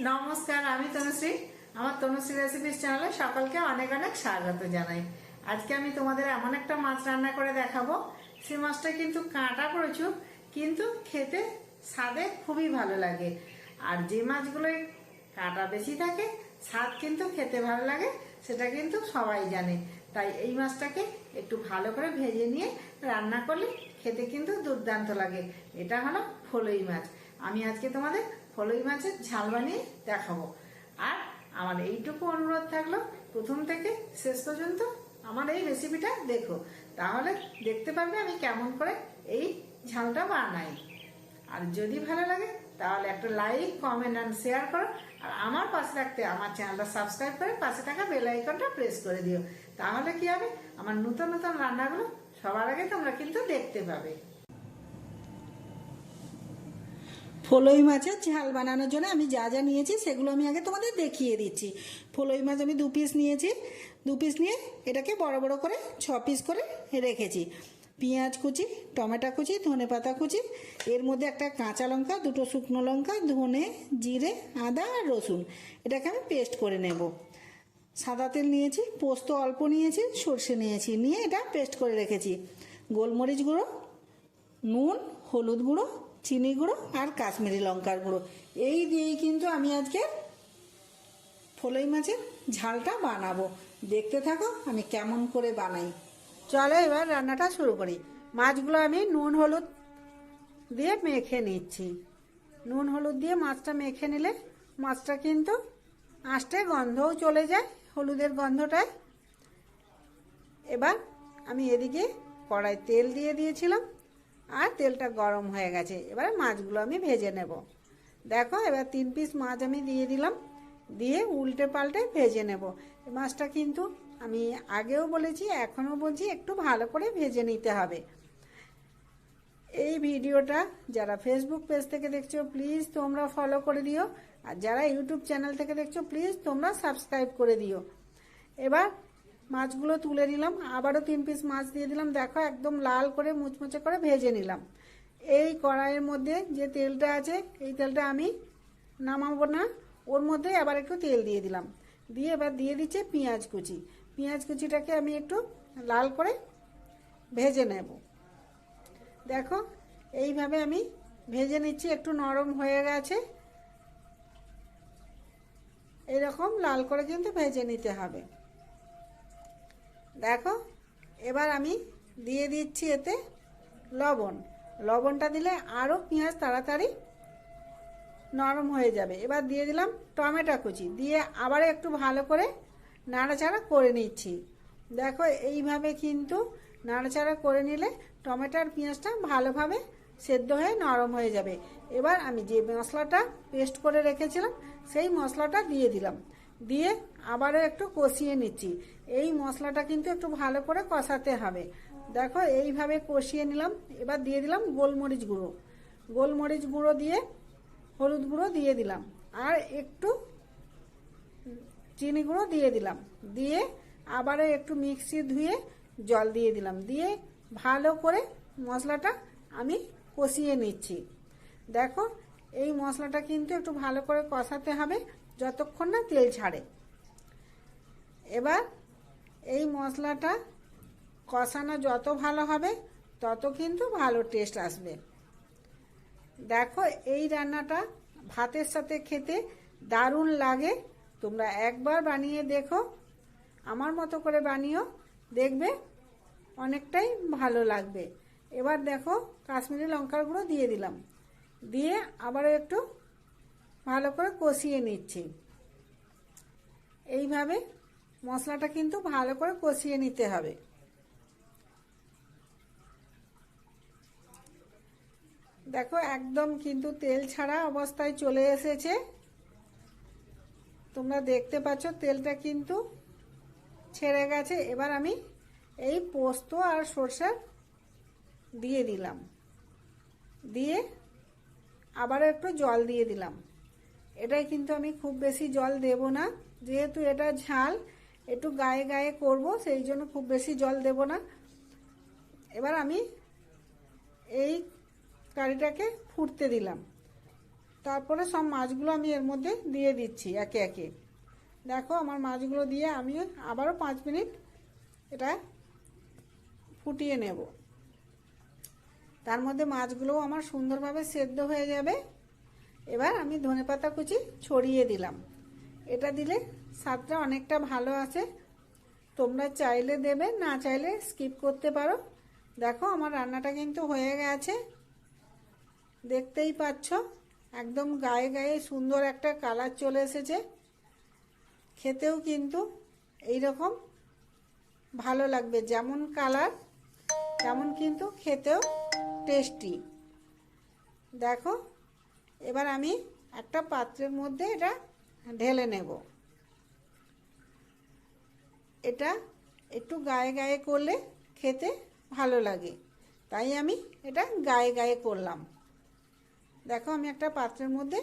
নমস্কার, আমি তনুশ্রী। আমার তনুশ্রী রেসিপিস চ্যানেলে সকলকে অনেক অনেক স্বাগত জানাই। আজকে আমি তোমাদের এমন একটা মাছ রান্না করে দেখাবো। সেই মাছটা কিন্তু কাঁটা প্রচুর, কিন্তু খেতে, স্বাদে খুবই ভালো লাগে। আর যে মাছগুলোয় কাঁটা বেশি থাকে, স্বাদ কিন্তু খেতে ভালো লাগে, সেটা কিন্তু সবাই জানে। তাই এই মাছটাকে একটু ভালো করে ভেজে নিয়ে রান্না করলে খেতে কিন্তু দুর্দান্ত লাগে। এটা হলো ফলই মাছ। আমি আজকে তোমাদের ফলই মাছের ঝাল বানিয়ে দেখাবো। আর আমার এইটুকু অনুরোধ থাকল, প্রথম থেকে শেষ পর্যন্ত আমার এই রেসিপিটা দেখো। তাহলে দেখতে পারবে আমি কেমন করে এই ঝালটা বানাই। আর যদি ভালো লাগে, তাহলে একটা লাইক কমেন্ট অ্যান্ড শেয়ার করো। আর আমার পাশে রাখতে আমার চ্যানেলটা সাবস্ক্রাইব করে পাশে থাকা বেল আইকনটা প্রেস করে দিও। তাহলে কি হবে? আমার নতুন নতুন রান্নাগুলো সবার আগে তোমরা কিন্তু দেখতে পাবে। ফলই মাছের ঝাল বানানোর জন্য আমি যা যা নিয়েছি সেগুলো আমি আগে তোমাদের দেখিয়ে দিচ্ছি। ফলই মাছ আমি দু পিস নিয়েছি। দু পিস নিয়ে এটাকে বড় বড় করে ছ পিস করে রেখেছি। পেঁয়াজ কুচি, টমেটো কুচি, ধনে পাতা কুচি, এর মধ্যে একটা কাঁচা লঙ্কা, দুটো শুকনো লঙ্কা, ধনে, জিরে, আদা আর রসুন। এটাকে আমি পেস্ট করে নেব। সাদা তেল নিয়েছি, পোস্ত অল্প নিয়েছি, সর্ষে নিয়েছি, নিয়ে এটা পেস্ট করে রেখেছি। গোলমরিচ গুঁড়ো, নুন, হলুদ গুঁড়ো চিনি গুঁড়ো আর কাশ্মীরি লঙ্কার গুঁড়ো। এই দিয়েই কিন্তু আমি আজকে ফলই মাছের ঝালটা বানাবো। দেখতে থাকো আমি কেমন করে বানাই। চলো এবার রান্নাটা শুরু করি। মাছগুলো আমি নুন, হলুদ দিয়ে মেখে নিচ্ছি। নুন, হলুদ দিয়ে মাছটা মেখে নিলে মাছটা কিন্তু আঁশটে গন্ধও চলে যায়, হলুদের গন্ধটায় এবার আমি এদিকে কড়াই তেল দিয়ে দিয়েছিলাম। আর তেলটা গরম হয়ে গেছে। এবার মাছগুলো আমি ভেজে নেব। দেখো, এবার তিন পিস মাছ আমি দিয়ে দিলাম। দিয়ে উল্টে পাল্টে ভেজে নেব। মাছটা কিন্তু আমি আগেও বলেছি, এখনও বলছি, একটু ভালো করে ভেজে নিতে হবে। এই ভিডিওটা যারা ফেসবুক পেজ থেকে দেখছ প্লিজ তোমরা ফলো করে দিও। আর যারা ইউটিউব চ্যানেল থেকে দেখছ প্লিজ তোমরা সাবস্ক্রাইব করে দিও। এবার মাছগুলো তুলে নিলাম, আবারও তিন পিস মাছ দিয়ে দিলাম। দেখো একদম লাল করে মুচমুচে করে ভেজে নিলাম। এই কড়াইয়ের মধ্যে যে তেলটা আছে, এই তেলটা আমি নামাবো না। ওর মধ্যে আবার একটু তেল দিয়ে দিলাম। দিয়ে এবার দিয়ে দিচ্ছে পেঁয়াজ কুচি। পেঁয়াজ কুচিটাকে আমি একটু লাল করে ভেজে নেব। দেখো, এইভাবে আমি ভেজে নিচ্ছি, একটু নরম হয়ে গেছে। এরকম লাল করে কিন্তু ভেজে নিতে হবে। দেখো, এবার আমি দিয়ে দিচ্ছি এতে লবণ। লবণটা দিলে আরও পেঁয়াজ তাড়াতাড়ি নরম হয়ে যাবে। এবার দিয়ে দিলাম টমেটো কুচি। দিয়ে আবার একটু ভালো করে নাড়াচাড়া করে নিচ্ছি। দেখো, এইভাবে কিন্তু নাড়াচাড়া করে নিলে টমেটোর পেঁয়াজটা ভালোভাবে সেদ্ধ হয়ে নরম হয়ে যাবে। এবার আমি যে মশলাটা পেস্ট করে রেখেছিলাম, সেই মশলাটা দিয়ে দিলাম। দিয়ে আবারও একটু কষিয়ে নিচ্ছি। এই মশলাটা কিন্তু একটু ভালো করে কষাতে হবে। দেখো, এইভাবে কষিয়ে নিলাম। এবার দিয়ে দিলাম গোলমরিচ গুঁড়ো। গোলমরিচ গুঁড়ো দিয়ে, হলুদ গুঁড়ো দিয়ে দিলাম। আর একটু চিনি গুঁড়ো দিয়ে দিলাম। দিয়ে আবারও একটু মিক্সি ধুয়ে জল দিয়ে দিলাম। দিয়ে ভালো করে মশলাটা আমি কষিয়ে নিচ্ছি। দেখো এই মশলাটা কিন্তু একটু ভালো করে কষাতে হবে যতক্ষণ না তেল ছাড়ে। এবার এই মশলাটা কষানো যত ভালো হবে, তত কিন্তু ভালো টেস্ট আসবে। দেখো এই রান্নাটা ভাতের সাথে খেতে দারুণ লাগে। তোমরা একবার বানিয়ে দেখো, আমার মতো করে বানিও, দেখবে অনেকটাই ভালো লাগবে। এবার দেখো কাশ্মীরি লঙ্কার গুঁড়ো দিয়ে দিলাম। দিয়ে আবার একটু ভালো করে কষিয়ে নিচ্ছি। এইভাবে মশলাটা কিন্তু ভালো করে কষিয়ে নিতে হবে। দেখো, একদম কিন্তু তেল ছাড়া অবস্থায় চলে এসেছে। তোমরা দেখতে পাচ্ছ, তেলটা কিন্তু ছেড়ে গেছে। এবার আমি এই পোস্ত আর সর্ষে দিয়ে দিলাম। দিয়ে আবারও একটু জল দিয়ে দিলাম। এটাই কিন্তু আমি খুব বেশি জল দেব না। যেহেতু এটা ঝাল, একটু গায়ে গায়ে করব, সেই জন্য খুব বেশি জল দেব না। এবার আমি এই কারিটাকে ফুটতে দিলাম। তারপরে সব মাছগুলো আমি এর মধ্যে দিয়ে দিচ্ছি একে একে। দেখো আমার মাছগুলো দিয়ে আমি আবারও পাঁচ মিনিট এটা ফুটিয়ে নেব। তার মধ্যে মাছগুলোও আমার সুন্দরভাবে সেদ্ধ হয়ে যাবে। এবার আমি ধনেপাতা কুচি ছড়িয়ে দিলাম। এটা দিলে স্বাদটা অনেকটা ভালো আসে। তোমরা চাইলে দেবে, না চাইলে স্কিপ করতে পারো। দেখো আমার রান্নাটা কিন্তু হয়ে গেছে। দেখতেই পাচ্ছ, একদম গায়ে গায়ে সুন্দর একটা কালার চলে এসেছে। খেতেও কিন্তু এই রকম ভালো লাগবে, যেমন কালার, তেমন কিন্তু খেতেও টেস্টি দেখো, এবার আমি একটা পাত্রের মধ্যে এটা ঢেলে নেব। এটা একটু গায়ে গায়ে করলে খেতে ভালো লাগে। তাই আমি এটা গায়ে গায়ে করলাম। দেখো, আমি একটা পাত্রের মধ্যে